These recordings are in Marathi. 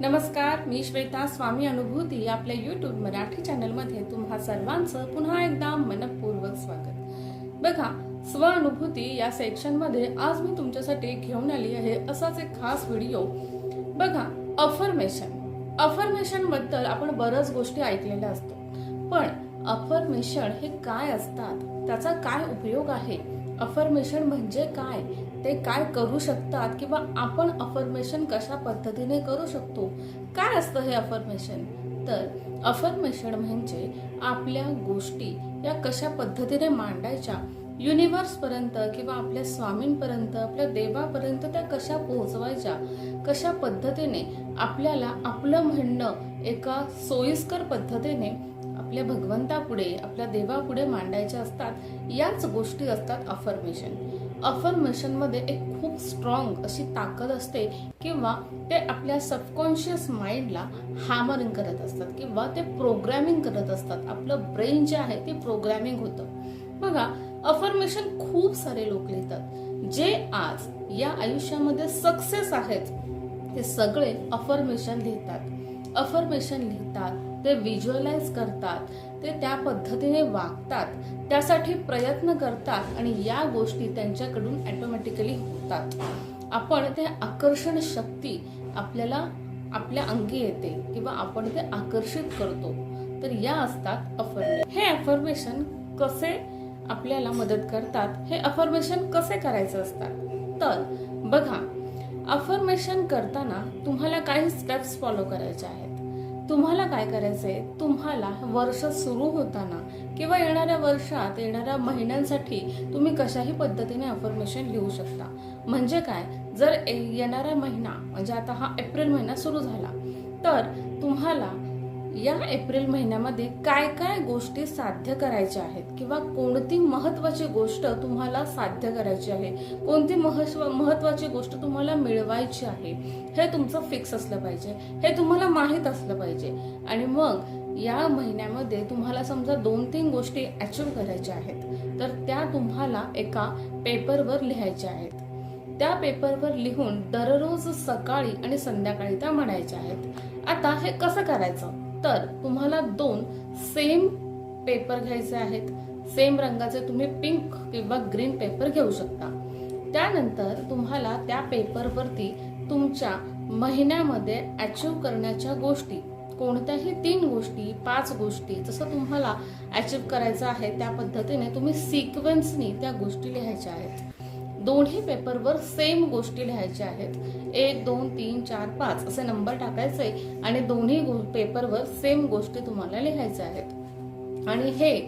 नमस्कार मी श्वेता स्वामी अनुभूती. आपल्या युट्यूब मराठी चॅनलमध्ये तुम्हा सर्वांचं पुन्हा एकदा मनपूर्वक स्वागत. बघा स्व अनुभूती या सेक्शनमध्ये आज मी तुमच्यासाठी घेऊन आली आहे असाच एक खास व्हिडिओ. बघा अफर्मेशन अफर्मेशनबद्दल आपण बऱ्याच गोष्टी ऐकलेल्या असतो. पण अफर्मेशन हे काय असतात? त्याचा काय उपयोग आहे? अफर्मेशन म्हणजे काय? ते काय करू शकतात किंवा आपण अफर्मेशन कशा पद्धतीने करू शकतो? काय असतं हे अफर्मेशन तर अफर्मेशन म्हणजे आपल्या गोष्टी या कशा पद्धतीने मांडायच्या? युनिवर्सपर्यंत किंवा आपल्या स्वामींपर्यंत आपल्या देवापर्यंत त्या कशा पोहोचवायच्या? कशा पद्धतीने आपल्याला आपलं म्हणणं एका सोयीस्कर पद्धतीने आपल्या भगवंतापुढे आपल्या देवापुढे मांडायच्या असतात? याच गोष्टी असतात अफर्मेशन अफर्मेशनमध्ये एक खूप स्ट्रॉंग अशी ताकद असते किंवा ते आपल्या सबकॉन्शियस माइंडला हॅमरिंग करत असतात किंवा ते प्रोग्रॅमिंग करत असतात. आपलं ब्रेन जे आहे ते प्रोग्रॅमिंग होतं. बघा अफर्मेशन खूप सारे लोक लिहितात. जे आज या आयुष्यामध्ये सक्सेस आहेत ते सगळे अफर्मेशन लिहितात. अफर्मेशन लिहितात ते व्हिज्युअलाइज करतात ते त्या पद्धतीने वागतात त्यासाठी प्रयत्न करतात आणि या गोष्टी त्यांच्याकडून ऑटोमॅटिकली होतात. आपण ते आकर्षण शक्ती आपल्याला आपल्या अंगी येते किंवा आपण ते आकर्षित करतो. तर या असतात अफर्मेशन हे अफर्मेशन कसे आपल्याला मदत करतात? हे अफर्मेशन कसे करायचं असतात? तर बघा अफर्मेशन करताना तुम्हाला काही स्टेप्स फॉलो करायचे आहेत. तुम्हाला काय करायचं आहे तुम्हाला वर्ष सुरू होताना किंवा येणाऱ्या वर्षात येणाऱ्या महिन्यांसाठी तुम्ही कशाही पद्धतीने अफर्मेशन लिहू शकता. म्हणजे काय? जर ए- येणारा महिना म्हणजे आता हा एप्रिल महिना सुरू झाला तर तुम्हाला या एप्रिल महिन्यामध्ये काय काय गोष्टी साध्य करायच्या आहेत? किंवा कोणती महत्वाची गोष्ट तुम्हाला साध्य करायची आहे? कोणती महत्त्व महत्वाची गोष्ट तुम्हाला मिळवायची आहे? हे तुमचं फिक्स असलं पाहिजे. हे तुम्हाला माहीत असलं पाहिजे. आणि मग या महिन्यामध्ये तुम्हाला समजा दोन तीन गोष्टी अचीव करायच्या आहेत. तर त्या तुम्हाला एका पेपरवर लिहायच्या आहेत. त्या पेपरवर लिहून दररोज सकाळी आणि संध्याकाळी त्या म्हणायच्या आहेत. आता हे कसं करायचं? तर तुम्हाला दोन सेम पेपर घ्यायचे आहेत. सेम रंगाचे तुम्ही पिंक किंवा ग्रीन पेपर घेऊ शकता. त्यानंतर तुम्हाला त्या पेपरवरती तुमच्या महिन्यामध्ये अचीव करण्याच्या गोष्टी कोणत्याही तीन गोष्टी पाच गोष्टी जसं तुम्हाला अचीव करायचं आहे त्या पद्धतीने तुम्ही सिक्वेन्सनी त्या गोष्टी लिहायच्या आहेत. दोन्ही पेपरवर सेम गोष्टी लिहायच्या आहेत. एक दोन तीन चार पाच असे नंबर टाकायचे आणि दोन्ही गो- पेपरवर सेम गोष्टी तुम्हाला लिहायच्या आहेत. आणि हे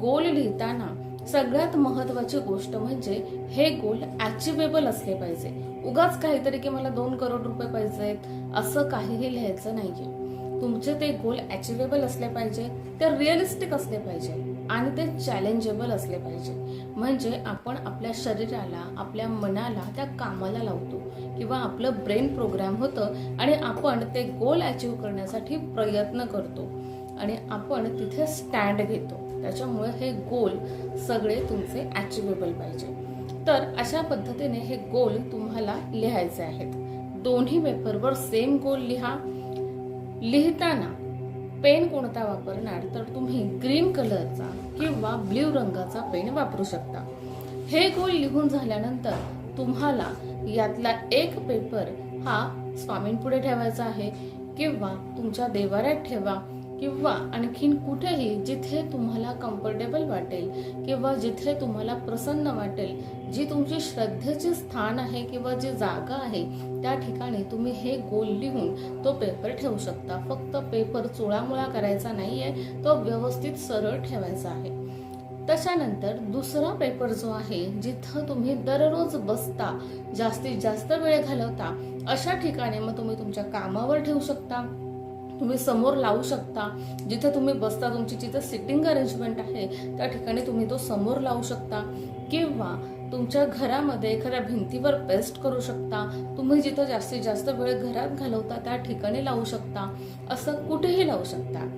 गोल लिहिताना सगळ्यात महत्वाची गोष्ट म्हणजे हे गोल अचिवेबल असले पाहिजे. उगाच काहीतरी की मला दोन करोड रुपये पाहिजेत असं काहीही लिहायचं नाहीये. तुमचे ते गोल अचिवेबल असले पाहिजे ते रिअलिस्टिक असले पाहिजे. आणि ते चॅलेंजेबल असले पाहिजे. म्हणजे आपण आपल्या शरीराला आपल्या मनाला त्या कामाला लावतो. किंवा आपलं ब्रेन प्रोग्राम होतं आणि आपण ते गोल अचीव करण्यासाठी प्रयत्न करतो. आणि आपण तिथे स्टँड घेतो. त्याच्यामुळे हे गोल सगळे तुमचे अचिवेबल पाहिजे. तर अशा पद्धतीने हे गोल तुम्हाला लिहायचे आहेत. दोन्ही पेपरवर सेम गोल लिहा. लिहिताना पेन कोणता वापरणार? तर तुम्ही ग्रीन कलरचा किंवा ब्ल्यू रंगाचा पेन वापरू शकता. हे गोल लिहून झाल्यानंतर तुम्हाला यातला एक पेपर हा स्वामींपुढे ठेवायचा आहे किंवा तुमच्या देवाऱ्यात ठेवा. किंवा आणखीन कुठेही जिथे तुम्हाला कम्फर्टेबल वाटेल किंवा जिथे तुम्हाला प्रसन्न वाटेल जी तुमची श्रद्धेचे स्थान आहे किंवा जी जागा आहे त्या ठिकाणी तुम्ही हे गोल लिहून तो पेपर ठेवू शकता. फक्त पेपर चुळामुळा करायचा नाही आहे तो व्यवस्थित सरळ ठेवायचा आहे. त्याच्यानंतर दुसरा पेपर जो आहे जिथं तुम्ही दररोज बसता जास्तीत जास्त वेळ घालवता अशा ठिकाणी मग तुम्ही तुमच्या कामावर ठेवू शकता. तुम्ही समोर लावू शकता. जिथे तुम्ही बसता तुमची जिथे सिटिंग अरेंजमेंट आहे त्या ठिकाणी तुम्ही तो समोर लावू शकता. किंवा तुमच्या घरामध्ये एखाद्या भिंतीवर पेस्ट करू शकता. तुम्ही जिथं जास्तीत जास्त वेळ घरात घालवता त्या ठिकाणी लावू शकता. असं कुठेही लावू शकता.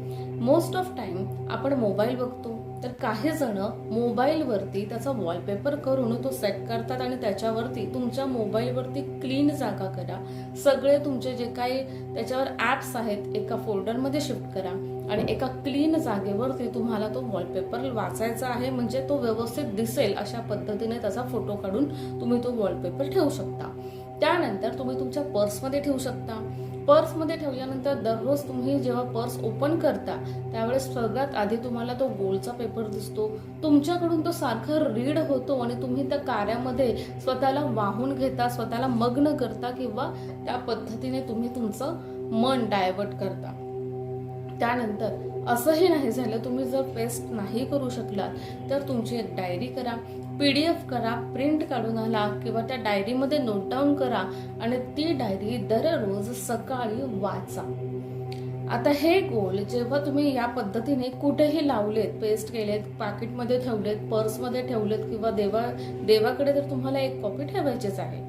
मोस्ट ऑफ टाइम आपण मोबाईल बघतो तर काही जण मोबाईलवरती त्याचा वॉलपेपर करून तो सेट करतात आणि त्याच्यावरती तुमच्या मोबाईलवरती क्लीन जागा करा. सगळे तुमचे जे काही त्याच्यावर ॲप्स आहेत एका फोल्डरमध्ये शिफ्ट करा आणि एका क्लीन जागेवरती तुम्हाला तो वॉलपेपर वाचायचा आहे. म्हणजे तो व्यवस्थित दिसेल अशा पद्धतीने त्याचा फोटो काढून तुम्ही तो वॉलपेपर ठेवू शकता. त्यानंतर तुम्ही तुमच्या पर्समध्ये ठेवू शकता. पर्समध्ये ठेवल्यानंतर दररोज तुम्ही जेव्हा पर्स ओपन करता त्यावेळेस सगळ्यात आधी तुम्हाला तो गोलचा पेपर दिसतो. तुमच्याकडून तो सारखा रीड होतो आणि तुम्ही त्या कार्यामध्ये स्वतःला वाहून घेता स्वतःला मग्न करता किंवा त्या पद्धतीने तुम्ही तुमचं मन डायवर्ट करता. त्यानंतर असंही नाही झालं तुम्ही जर पेस्ट नाही करू शकलात तर तुमची एक डायरी करा पी डी एफ करा प्रिंट काढून आला किंवा त्या डायरीमध्ये नोट डाऊन करा आणि ती डायरी दररोज सकाळी वाचा. आता हे गोल जेव्हा तुम्ही या पद्धतीने कुठेही लावलेत पेस्ट केलेत पाकिटमध्ये ठेवलेत पर्समध्ये ठेवलेत किंवा देवा देवाकडे तर तुम्हाला एक कॉपी ठेवायचीच आहे.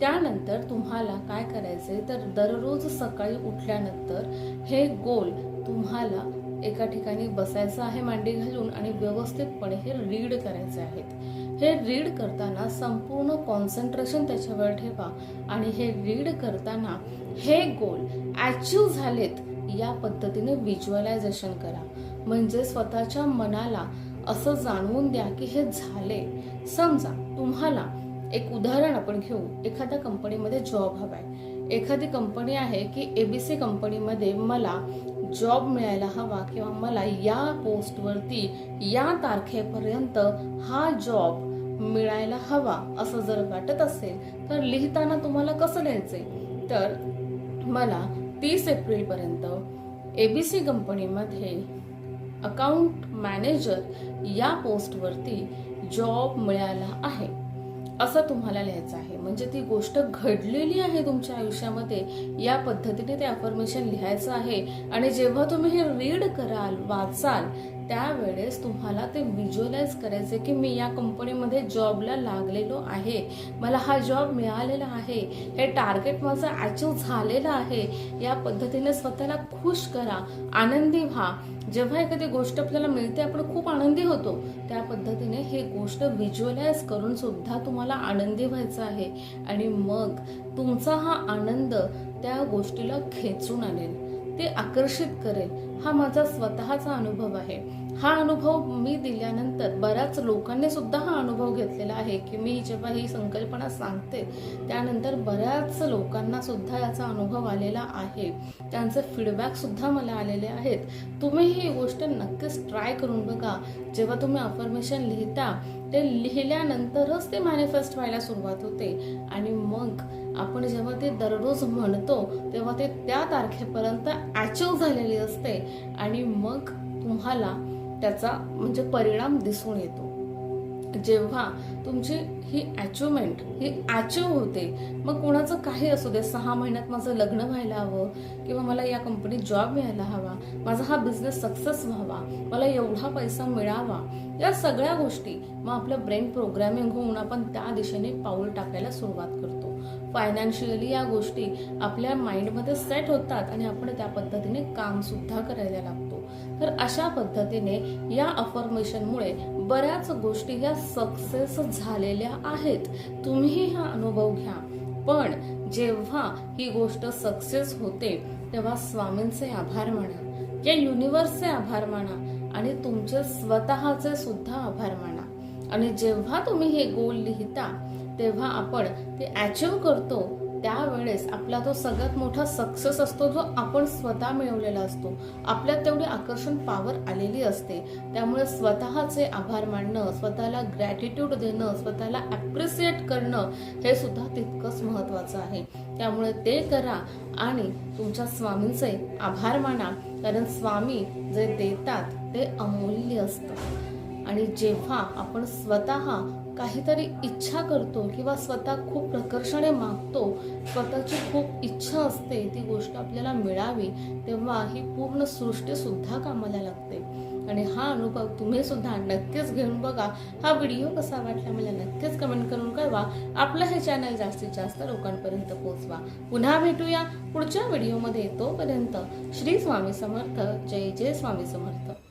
त्यानंतर तुम्हाला काय करायचंय तर दररोज सकाळी उठल्यानंतर हे गोल तुम्हाला एका ठिकाणी बसायचं आहे मांडी घालून आणि व्यवस्थितपणे हे रीड करायचे आहेत हे रीड करताना संपूर्ण कॉन्सन्ट्रेशन त्याच्यावर ठेवा आणि हे रीड करताना हे गोल अचीव झालेत या पद्धतीने व्हिज्युअलायझेशन करा. म्हणजे स्वतःच्या मनाला असं जाणवून द्या की हे झाले. समजा तुम्हाला एक उदाहरण आपण घेऊ. एखाद्या कंपनीमध्ये जॉब हवा आहे एखादी कंपनी आहे की एबीसी कंपनीमध्ये मला जॉब मिळायला हवा किंवा मला या पोस्टवरती या तारखेपर्यंत हा जॉब मिळायला हवा असं जर वाटत असेल तर लिहिताना तुम्हाला कसं लिहायचंय? तर मला तीस एप्रिलपर्यंत सी कंपनीमध्ये अकाउंट मॅनेजर या पोस्टवरती जॉब मिळाला आहे. असं तुम्हाला लिहायचं आहे. म्हणजे ती गोष्ट घडलेली आहे तुमच्या आयुष्यामध्ये या पद्धतीने ते अफर्मेशन लिहायचं आहे. आणि जेव्हा तुम्ही हे रीड कराल वाचाल त्यावेळेस तुम्हाला ते व्हिज्युअलाइज करायचे की मी या कंपनीमध्ये जॉबला लागलेलो आहे. मला हा जॉब मिळालेला आहे. हे टार्गेट माझं अचीव झालेलं आहे. या पद्धतीने स्वतःला खुश करा आनंदी व्हा. जेव्हा एखादी गोष्ट आपल्याला मिळते आपण खूप आनंदी होतो. त्या पद्धतीने हे गोष्ट व्हिज्युअलाइज करून सुद्धा तुम्हाला आनंदी व्हायचं आहे. आणि मग तुमचा हा आनंद त्या गोष्टीला खेचून आणेल. ते आकर्षित करेल. हा माझा स्वतःचा अनुभव आहे. हा अनुभव मी दिल्यानंतर बऱ्याच लोकांनी सुद्धा हा अनुभव घेतलेला आहे की मी जेव्हा ही संकल्पना सांगते त्यानंतर बऱ्याच लोकांना सुद्धा याचा अनुभव आलेला आहे. त्यांचे फीडबॅक सुद्धा मला आलेले आहेत. तुम्ही ही गोष्ट नक्कीच ट्राय करून बघा. जेव्हा तुम्ही अफर्मेशन लिहिता ते लिहिल्यानंतरच ते मॅनिफेस्ट व्हायला सुरुवात होते. आणि मग आपण जेव्हा ते दररोज म्हणतो तेव्हा ते त्या तारखेपर्यंत अचीव झालेली असते. आणि मग तुम्हाला त्याचा म्हणजे परिणाम दिसून येतो. जेव्हा तुमची ही अचिव्हमेंट ही अचीव होते मग कोणाचं काही असू दे सहा महिन्यात माझं लग्न व्हायला हवं किंवा मला या कंपनीत जॉब मिळायला हवा माझा हा बिझनेस सक्सेस व्हावा मला एवढा पैसा मिळावा या सगळ्या गोष्टी मग आपलं ब्रेन प्रोग्रॅमिंग होऊन आपण त्या दिशेने पाऊल टाकायला सुरुवात करतो. फायनान्शियली या गोष्टी आपल्या माइंडमध्ये सेट होतात आणि आपण त्या पद्धतीने कामसुद्धा करायला लागतो. तर अशा पद्धतीने या अफर्मेशनमुळे बऱ्याच गोष्टी या सक्सेस झालेल्या आहेत. तुम्हीही हा अनुभव घ्या. पण जेव्हा ही गोष्ट सक्सेस होते तेव्हा स्वामींचे आभार माना. या युनिव्हर्सचे आभार माना आणि तुमचे स्वतःचे सुद्धा आभार माना. आणि जेव्हा तुम्ही हे गोल लिहिता तेव्हा आपण ते अचीव करतो त्यावेळेस आपला तो सगळ्यात मोठा सक्सेस असतो जो आपण स्वतः मिळवलेला असतो आपल्यात तेवढी आकर्षण पॉवर आलेली असते. त्यामुळे स्वतःचे आभार मानणं स्वतःला ग्रॅटिट्यूड देणं स्वतःला ॲप्रिसिएट करणं हे सुद्धा तितकंच महत्त्वाचं आहे. त्यामुळे ते करा आणि तुमच्या स्वामींचे आभार माना. कारण स्वामी जे देतात ते अमूल्य असतं. आणि जेव्हा आपण स्वतः काहीतरी इच्छा करतो किंवा स्वतः खूप प्रकर्षाने मागतो स्वतःची खूप इच्छा असते ती गोष्ट आपल्याला मिळावी तेव्हा ही पूर्ण सृष्टीसुद्धा कामाला लागते. आणि हा अनुभव तुम्ही सुद्धा नक्कीच घेऊन बघा. हा व्हिडिओ कसा वाटला मला नक्कीच कमेंट करून कळवा. आपलं हे चॅनल जास्तीत जास्त लोकांपर्यंत पोहोचवा. पुन्हा भेटूया. पुढच्या व्हिडिओमध्ये तोपर्यंत श्री स्वामी समर्थ. जय जय स्वामी समर्थ.